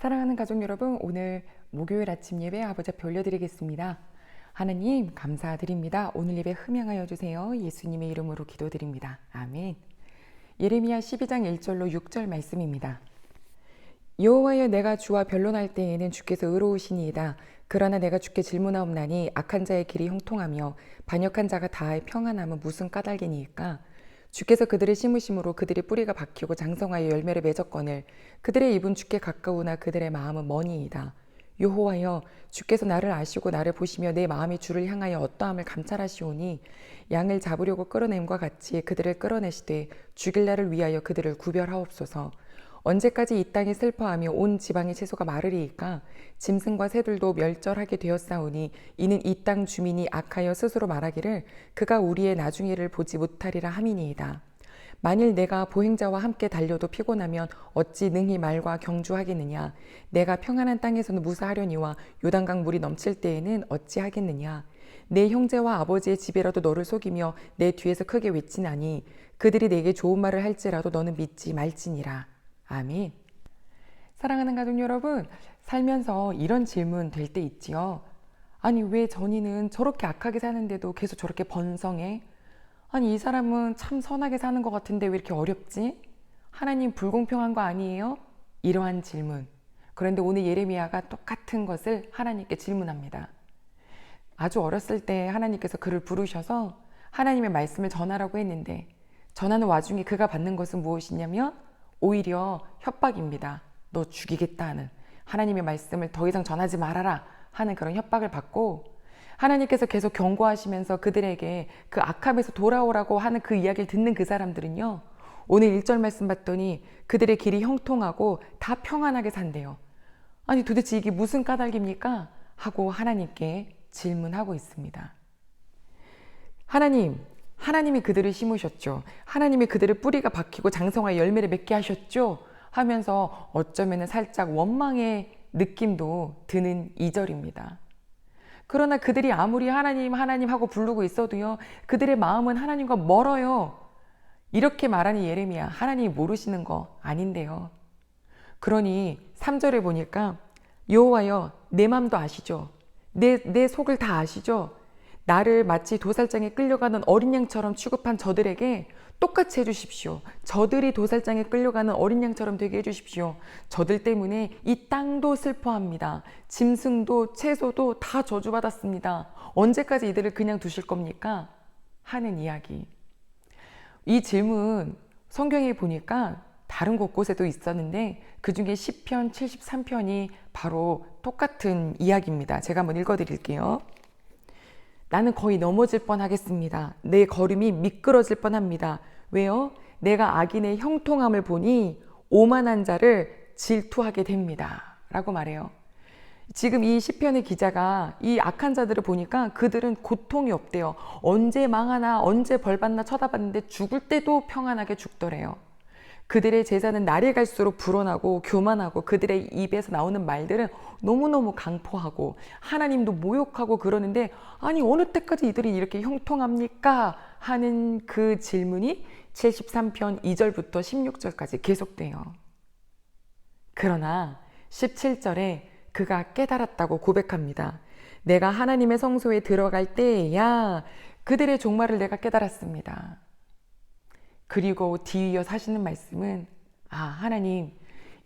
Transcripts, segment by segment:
사랑하는 가족 여러분, 오늘 목요일 아침 예배 아버지 앞에 올려드리겠습니다. 하나님, 감사드립니다. 오늘 예배 흠양하여 주세요. 예수님의 이름으로 기도드립니다. 아멘. 예레미야 12장 1절로 6절 말씀입니다. 여호와여 내가 주와 변론할 때에는 주께서 의로우시니이다. 그러나 내가 주께 질문하옵나니 악한 자의 길이 형통하며 반역한 자가 다하여 평안함은 무슨 까닭이니이까? 주께서 그들을 심으심으로 그들의 뿌리가 박히고 장성하여 열매를 맺었거늘 그들의 입은 주께 가까우나 그들의 마음은 머니이다. 여호와여 주께서 나를 아시고 나를 보시며 내 마음이 주를 향하여 어떠함을 감찰하시오니 양을 잡으려고 끌어냄과 같이 그들을 끌어내시되 죽일 날을 위하여 그들을 구별하옵소서. 언제까지 이 땅이 슬퍼하며 온 지방의 채소가 마르리이까? 짐승과 새들도 멸절하게 되었사오니 이는 이 땅 주민이 악하여 스스로 말하기를 그가 우리의 나중에를 보지 못하리라 함이니이다. 만일 내가 보행자와 함께 달려도 피곤하면 어찌 능히 말과 경주하겠느냐? 내가 평안한 땅에서는 무사하려니와 요단강 물이 넘칠 때에는 어찌 하겠느냐? 내 형제와 아버지의 집이라도 너를 속이며 내 뒤에서 크게 외치나니 그들이 내게 좋은 말을 할지라도 너는 믿지 말지니라 아멘. 사랑하는 가족 여러분, 살면서 이런 질문 될 때 있지요. 아니, 왜 전이는 저렇게 악하게 사는데도 계속 저렇게 번성해? 아니, 이 사람은 참 선하게 사는 것 같은데 왜 이렇게 어렵지? 하나님 불공평한 거 아니에요? 이러한 질문. 그런데 오늘 예레미야가 똑같은 것을 하나님께 질문합니다. 아주 어렸을 때 하나님께서 그를 부르셔서 하나님의 말씀을 전하라고 했는데 전하는 와중에 그가 받는 것은 무엇이냐면 오히려 협박입니다. 너 죽이겠다 하는 하나님의 말씀을 더 이상 전하지 말아라 하는 그런 협박을 받고 하나님께서 계속 경고하시면서 그들에게 그 악함에서 돌아오라고 하는 그 이야기를 듣는 그 사람들은요. 오늘 1절 말씀 봤더니 그들의 길이 형통하고 다 평안하게 산대요. 아니 도대체 이게 무슨 까닭입니까? 하고 하나님께 질문하고 있습니다. 하나님, 하나님이 그들을 심으셨죠. 하나님이 그들의 뿌리가 박히고 장성하여 열매를 맺게 하셨죠. 하면서 어쩌면 살짝 원망의 느낌도 드는 이절입니다 그러나 그들이 아무리 하나님, 하나님 하고 부르고 있어도요, 그들의 마음은 하나님과 멀어요. 이렇게 말하는 예레미야, 하나님이 모르시는 거 아닌데요. 그러니 3절에 보니까 여호와여 내 맘도 아시죠? 내, 내 속을 다 아시죠? 나를 마치 도살장에 끌려가는 어린 양처럼 취급한 저들에게 똑같이 해주십시오. 저들이 도살장에 끌려가는 어린 양처럼 되게 해주십시오. 저들 때문에 이 땅도 슬퍼합니다. 짐승도 채소도 다 저주받았습니다. 언제까지 이들을 그냥 두실 겁니까? 하는 이야기. 이 질문 성경에 보니까 다른 곳곳에도 있었는데 그 중에 10편, 73편이 바로 똑같은 이야기입니다. 제가 한번 읽어 드릴게요. 나는 거의 넘어질 뻔 하겠습니다. 내 걸음이 미끄러질 뻔 합니다. 왜요? 내가 악인의 형통함을 보니 오만한 자를 질투하게 됩니다. 라고 말해요. 지금 이 시편의 기자가 이 악한 자들을 보니까 그들은 고통이 없대요. 언제 망하나 언제 벌받나 쳐다봤는데 죽을 때도 평안하게 죽더래요. 그들의 제자는 날이 갈수록 불어나고 교만하고 그들의 입에서 나오는 말들은 너무너무 강포하고 하나님도 모욕하고 그러는데 아니 어느 때까지 이들이 이렇게 형통합니까? 하는 그 질문이 73편 2절부터 16절까지 계속돼요. 그러나 17절에 그가 깨달았다고 고백합니다. 내가 하나님의 성소에 들어갈 때야 그들의 종말을 내가 깨달았습니다. 그리고 뒤이어 사시는 말씀은 아, 하나님,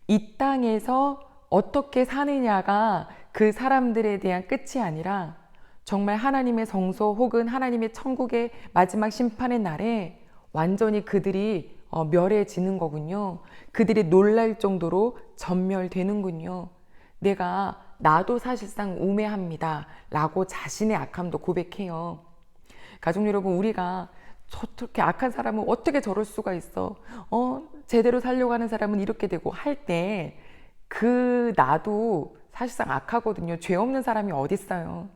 이 땅에서 어떻게 사느냐가 그 사람들에 대한 끝이 아니라 정말 하나님의 성소 혹은 하나님의 천국의 마지막 심판의 날에 완전히 그들이 어, 멸해지는 거군요. 그들이 놀랄 정도로 전멸되는군요. 내가 나도 사실상 우매합니다. 라고 자신의 악함도 고백해요. 가족 여러분, 우리가 저렇게 악한 사람은 어떻게 저럴 수가 있어? 어, 제대로 살려고 하는 사람은 이렇게 되고 할 때 그 나도 사실상 악하거든요. 죄 없는 사람이 어딨어요.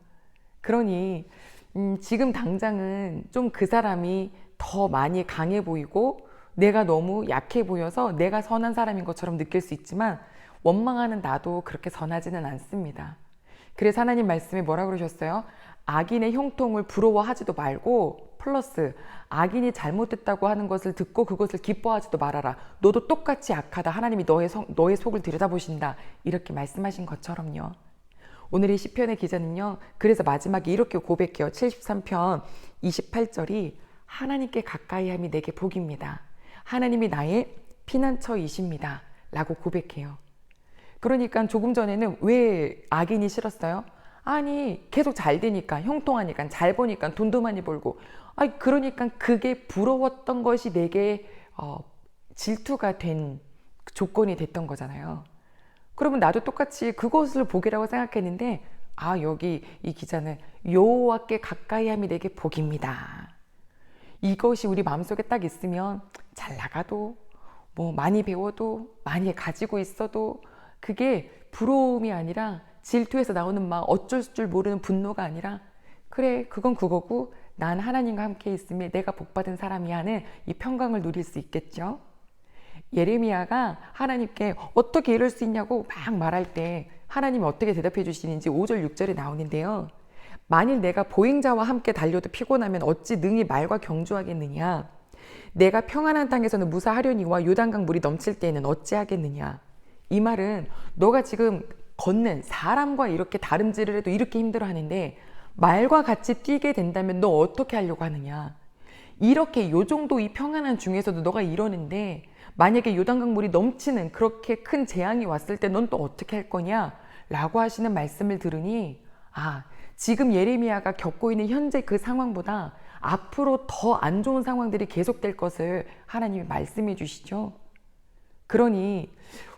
그러니 음, 지금 당장은 좀 그 사람이 더 많이 강해 보이고 내가 너무 약해 보여서 내가 선한 사람인 것처럼 느낄 수 있지만 원망하는 나도 그렇게 선하지는 않습니다. 그래서 하나님 말씀에 뭐라 그러셨어요? 악인의 형통을 부러워하지도 말고 플러스 악인이 잘못됐다고 하는 것을 듣고 그것을 기뻐하지도 말아라. 너도 똑같이 악하다. 하나님이 너의, 성, 너의 속을 들여다보신다. 이렇게 말씀하신 것처럼요. 오늘의 시편의 기자는요. 그래서 마지막에 이렇게 고백해요. 73편 28절이 하나님께 가까이 함이 내게 복입니다. 하나님이 나의 피난처이십니다. 라고 고백해요. 그러니까 조금 전에는 왜 악인이 싫었어요? 아니, 계속 잘 되니까, 형통하니까, 잘 보니까, 돈도 많이 벌고. 아니, 그러니까 그게 부러웠던 것이 내게 어, 질투가 된 조건이 됐던 거잖아요. 그러면 나도 똑같이 그것을 복이라고 생각했는데, 아, 여기 이 기자는 여호와께 가까이 함이 내게 복입니다. 이것이 우리 마음속에 딱 있으면 잘 나가도 뭐 많이 배워도 많이 가지고 있어도 그게 부러움이 아니라 질투에서 나오는 막 어쩔 줄 모르는 분노가 아니라 그래 그건 그거고 난 하나님과 함께 있음에 내가 복받은 사람이 하는 이 평강을 누릴 수 있겠죠. 예레미야가 하나님께 어떻게 이럴 수 있냐고 막 말할 때 하나님이 어떻게 대답해 주시는지 5절 6절에 나오는데요. 만일 내가 보행자와 함께 달려도 피곤하면 어찌 능히 말과 경주하겠느냐? 내가 평안한 땅에서는 무사하려니와 요단강 물이 넘칠 때에는 어찌하겠느냐? 이 말은 너가 지금 걷는 사람과 이렇게 다름질을 해도 이렇게 힘들어 하는데 말과 같이 뛰게 된다면 너 어떻게 하려고 하느냐? 이렇게 요 정도 이 평안한 중에서도 너가 이러는데 만약에 요단강 물이 넘치는 그렇게 큰 재앙이 왔을 때 넌 또 어떻게 할 거냐? 라고 하시는 말씀을 들으니 아, 지금 예레미야가 겪고 있는 현재 그 상황보다 앞으로 더 안 좋은 상황들이 계속될 것을 하나님이 말씀해 주시죠. 그러니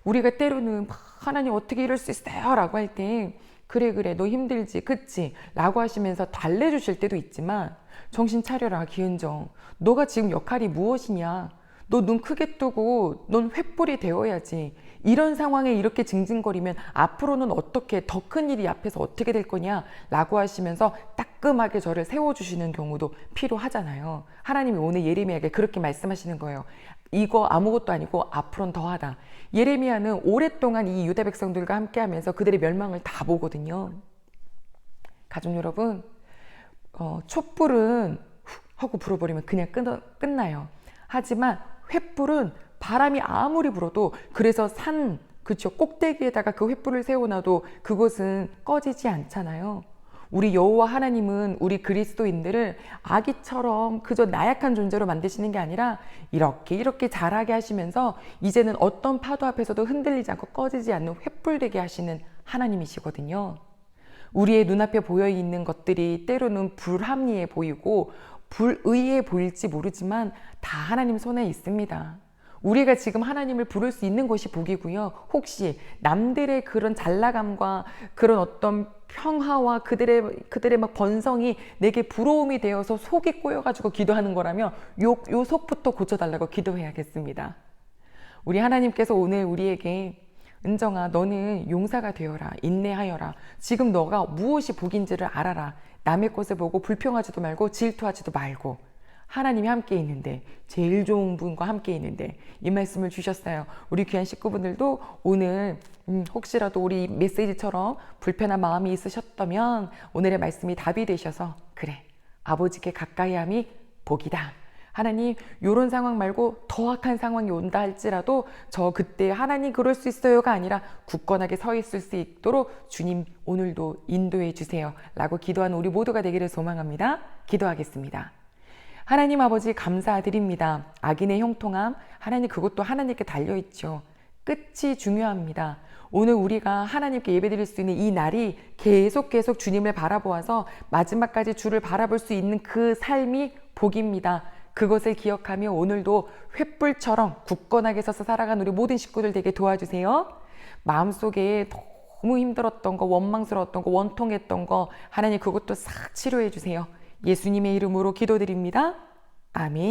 우리가 때로는 하나님 어떻게 이럴 수 있어요? 라고 할 때 그래 그래 너 힘들지 그치? 라고 하시면서 달래주실 때도 있지만 정신 차려라 기은정 너가 지금 역할이 무엇이냐 너 눈 크게 뜨고 넌 횃불이 되어야지 이런 상황에 이렇게 징징거리면 앞으로는 어떻게 더 큰 일이 앞에서 어떻게 될 거냐 라고 하시면서 따끔하게 저를 세워주시는 경우도 필요하잖아요 하나님이 오늘 예레미야에게 그렇게 말씀하시는 거예요 이거 아무것도 아니고 앞으로는 더하다. 예레미야는 오랫동안 이 유다 백성들과 함께하면서 그들의 멸망을 다 보거든요. 가족 여러분, 어, 촛불은 훅 하고 불어버리면 그냥 끝, 끝나요. 하지만 횃불은 바람이 아무리 불어도 그래서 산 그쵸 꼭대기에다가 그 횃불을 세워놔도 그것은 꺼지지 않잖아요. 우리 여호와 하나님은 우리 그리스도인들을 아기처럼 그저 나약한 존재로 만드시는 게 아니라 이렇게 이렇게 자라게 하시면서 이제는 어떤 파도 앞에서도 흔들리지 않고 꺼지지 않는 횃불되게 하시는 하나님이시거든요. 우리의 눈앞에 보여 있는 것들이 때로는 불합리해 보이고 불의해 보일지 모르지만 다 하나님 손에 있습니다. 우리가 지금 하나님을 부를 수 있는 것이 복이고요. 혹시 남들의 그런 잘나감과 그런 어떤 평화와 그들의 그들의 막 번성이 내게 부러움이 되어서 속이 꼬여가지고 기도하는 거라면 요, 요 속부터 고쳐달라고 기도해야겠습니다. 우리 하나님께서 오늘 우리에게 은정아 너는 용사가 되어라 인내하여라 지금 너가 무엇이 복인지를 알아라 남의 것을 보고 불평하지도 말고 질투하지도 말고 하나님이 함께 있는데 제일 좋은 분과 함께 있는데 이 말씀을 주셨어요. 우리 귀한 식구분들도 오늘 음, 혹시라도 우리 메시지처럼 불편한 마음이 있으셨다면 오늘의 말씀이 답이 되셔서 그래 아버지께 가까이함이 복이다. 하나님 요런 상황 말고 더 악한 상황이 온다 할지라도 저 그때 하나님 그럴 수 있어요가 아니라 굳건하게 서 있을 수 있도록 주님 오늘도 인도해 주세요 라고 기도하는 우리 모두가 되기를 소망합니다 기도하겠습니다 하나님 아버지 감사드립니다. 악인의 형통함, 하나님 그것도 하나님께 달려있죠. 끝이 중요합니다. 오늘 우리가 하나님께 예배드릴 수 있는 이 날이 계속 계속 주님을 바라보아서 마지막까지 주를 바라볼 수 있는 그 삶이 복입니다. 그것을 기억하며 오늘도 횃불처럼 굳건하게 서서 살아간 우리 모든 식구들 되게 도와주세요. 마음속에 너무 힘들었던 거, 원망스러웠던 거, 원통했던 거 하나님 그것도 싹 치료해 주세요. 예수님의 이름으로 기도드립니다. 아멘.